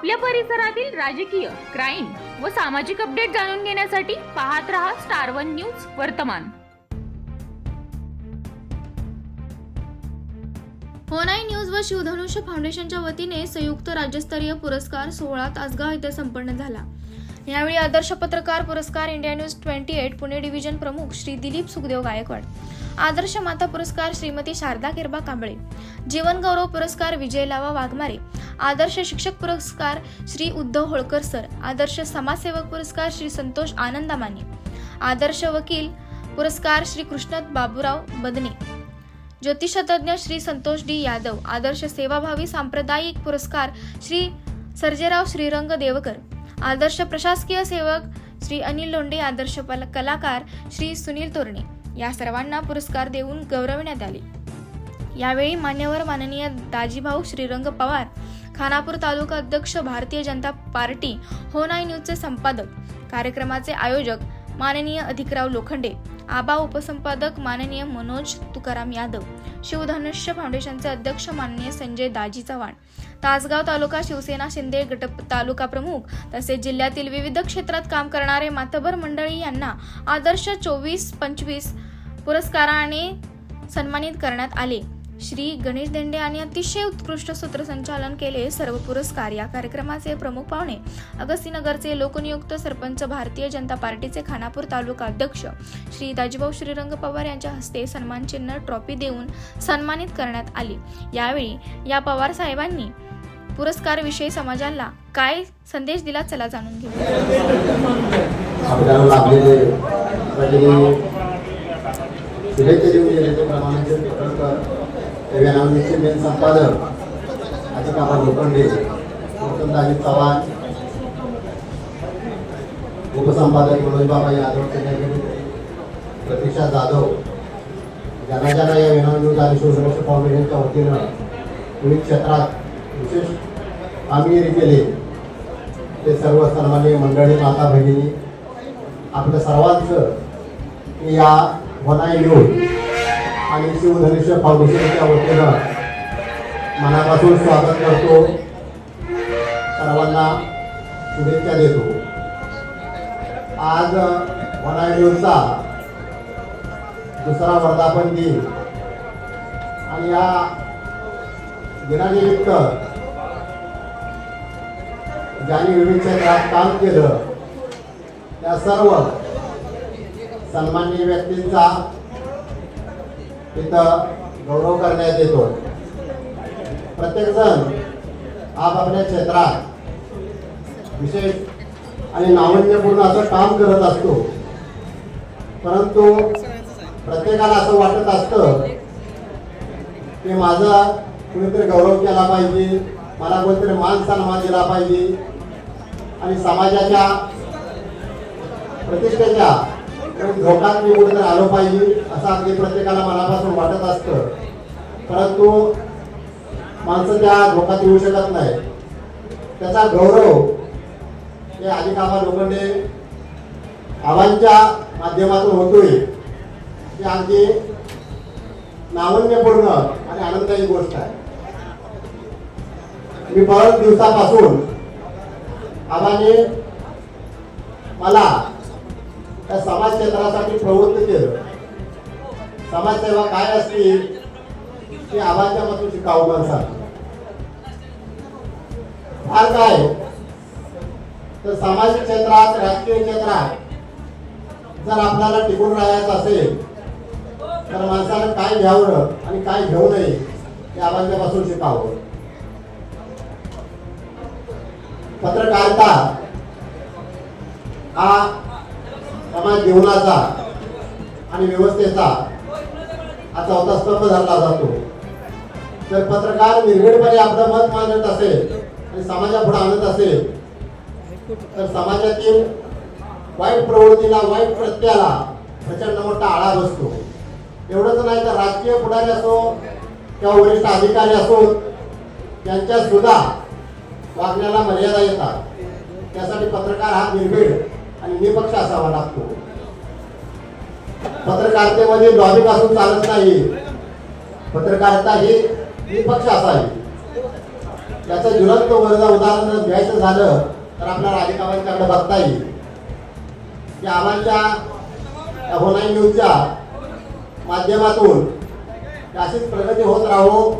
आपल्या परिसरातील राजकीय क्राईम व सामाजिक अपडेट जाणून घेण्यासाठी पाहत रहा स्टार वन न्यूज वर्तमान. होनाई न्यूज व शिवधनुष्य फाउंडेशनच्या वतीने संयुक्त राज्यस्तरीय पुरस्कार सोहळा तासगाव येथे संपन्न झाला. यावेळी आदर्श पत्रकार पुरस्कार India news twenty eight Pune division प्रमुख श्री दिलीप सुखदेव गायकवाड आदर्श माता पुरस्कार श्रीमती शारदा किरबा कांबळे. जीवनगौरव पुरस्कार विजय लावा वाघमारे. आदर्श शिक्षक पुरस्कार श्री उद्धव होळकर सर. आदर्श समाजसेवक पुरस्कार श्री संतोष आनंदामाने आदर्श वकील पुरस्कार श्री कृष्ण बाबूराव बदने. ज्योतिषतज्ञ श्री संतोष डी यादव. आदर्श सेवाभावी सांप्रदायिक पुरस्कार श्री सर्जेराव श्रीरंग देवकर. आदर्श प्रशासकीय सेवक श्री अनिल लोंडे. आदर्श पल- कलाकार श्री सुनील तोरणे. या सर्वांना पुरस्कार देऊन गौरविण्यात आले. यावेळी मान्यवर माननीय दाजीभाऊ श्रीरंग पवार खानापूर तालुका अध्यक्ष भारतीय जनता पार्टी होनाई न्यूजचे संपादक कार्यक्रमाचे आयोजक माननीय अधिकराव लोखंडे आबा उपसंपादक माननीय मनोज तुकाराम यादव शिवधनुष्य फाउंडेशनचे अध्यक्ष माननीय संजय दाजी चव्हाण तासगाव तालुका शिवसेना शिंदे गट तालुका प्रमुख तसेच जिल्ह्यातील विविध क्षेत्रात काम करणारे मातबर मंडळी यांना आदर्श चोवीस पंचवीस पुरस्काराने सन्मानित करण्यात आले. श्री गणेश देंडे आणि अतिशय उत्कृष्ट सूत्रसंचालन केले सर्व पुरस्कार या कार्यक्रमाचे प्रमुख पाहुणे. अगस्तीनगरचे लोकनियुक्त सरपंच भारतीय जनता पार्टीचे खानापूर तालुका अध्यक्ष श्री दाजीभाऊ श्रीरंग पवार यांच्या हस्ते सन्मान चिन्ह ट्रॉफी देऊन सन्मानित करण्यात आली. यावेळी या पवार साहेबांनी पुरस्कारविषयी समाजाला काय संदेश दिला चला जाणून घेऊ. आपल्याला लाभलेले मेन संपादक अधिकाबा लोखंडे अजित चव्हाण उपसंपादक मनोजबाबा यादव चंद्रगिरी प्रतीक्षा जाधव ज्यांना ज्यांना या विनोद न्यूज आणि शिवसुरक्षा फाउंडेशनच्या वतीनं विविध क्षेत्रात विशेष कामगिरी केली. ते सर्व सन्मान्य मंडळी माता भगिनी आपलं सर्वांचं या वनाय न्यूज आणि शिवधनुष्य फाउंडेशनच्या वतीनं मनापासून स्वागत करतो. सर्वांना शुभेच्छा देतो. आज वनाई दुसरा वर्धापन दिन. आणि या दिनानिमित्त ज्यांनी विविध क्षेत्रात काम केलं त्या सर्व सन्मान्य व्यक्तींचा इथं गौरव करण्यात येतो. प्रत्येकजण आपापल्या क्षेत्रात विशेष आणि नाविन्यपूर्ण असं काम करत असतो. परंतु प्रत्येकाला असं वाटत असतं की माझा कुणीतरी गौरव केला पाहिजे मला कोणीतरी मान सन्मान दिला पाहिजे. आणि समाजाच्या प्रतिष्ठेच्या धोकात मी कुठेतरी आलो पाहिजे असं अगदी प्रत्येकाला मनापासून वाटत असतं. परंतु माणसं त्या धोकात येऊ शकत नाही त्याचा गौरव हे अधिक आबा लोखंडे आबांच्या माध्यमातून होतोय. ही अगदी नावन्यपूर्ण आणि आनंददायी गोष्ट आहे. मी बऱ्याच दिवसापासून आबाने मला त्या समाज क्षेत्रासाठी प्रवृत्त केलं. समाजसेवा काय असते ती आबांच्या मधून शिकावं माणसाला फार काय? तर सामाजिक क्षेत्रात राजकीय क्षेत्रात जर आपल्याला टिकून राहायचं असेल तर माणसानं काय घ्यावं आणि काय घेऊ नये हे आवाजापासून शिकावं पत्रकारिता हा समाज जीवनाचा आणि व्यवस्थेचा हा चौथा स्तंभ धरला जातो. जर पत्रकार निर्भीडपणे आपलं मत मांडत असेल आणि समाजापुढे आणत असेल तर समाजातील वाईट प्रवृत्तीला वाईट प्रत्याला प्रचंड मोठा आळा बसतो. एवढंच नाही तर राजकीय पुढारी असो किंवा वरिष्ठ अधिकारी असो यांच्या सुद्धा वागण्याला मर्यादा येतात. त्यासाठी पत्रकार हा निर्भीड आणि निपक्ष असावा लागतो. पत्रकारितेमध्ये लॉबिंग असून चालत नाही. पत्रकारिता ही निपक्ष असावी. त्याचं ज्वलंत वर्ग उदाहरण जर घ्यायचं झालं तर आपल्याला अधिकाऱ्यांच्याकडे बघता येईल. की आम्हाच्या होणाई न्यूजच्या माध्यमातून अशीच प्रगती होत राहो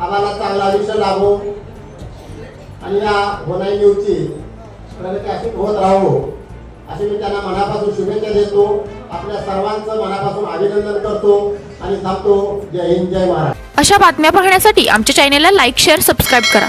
आम्हाला चांगलं आयुष्य लाभो आणि या होणाई न्यूजची प्रगती अशीच होत राहो. असे मी त्यांना मनापासून शुभेच्छा देतो. आपल्या सर्वांचं मनापासून अभिनंदन करतो आणि थांबतो. जय हिंद जय महाराज अशा बातम्या पाहण्यासाठी आमच्या चॅनेलला लाईक शेअर सबस्क्राईब करा.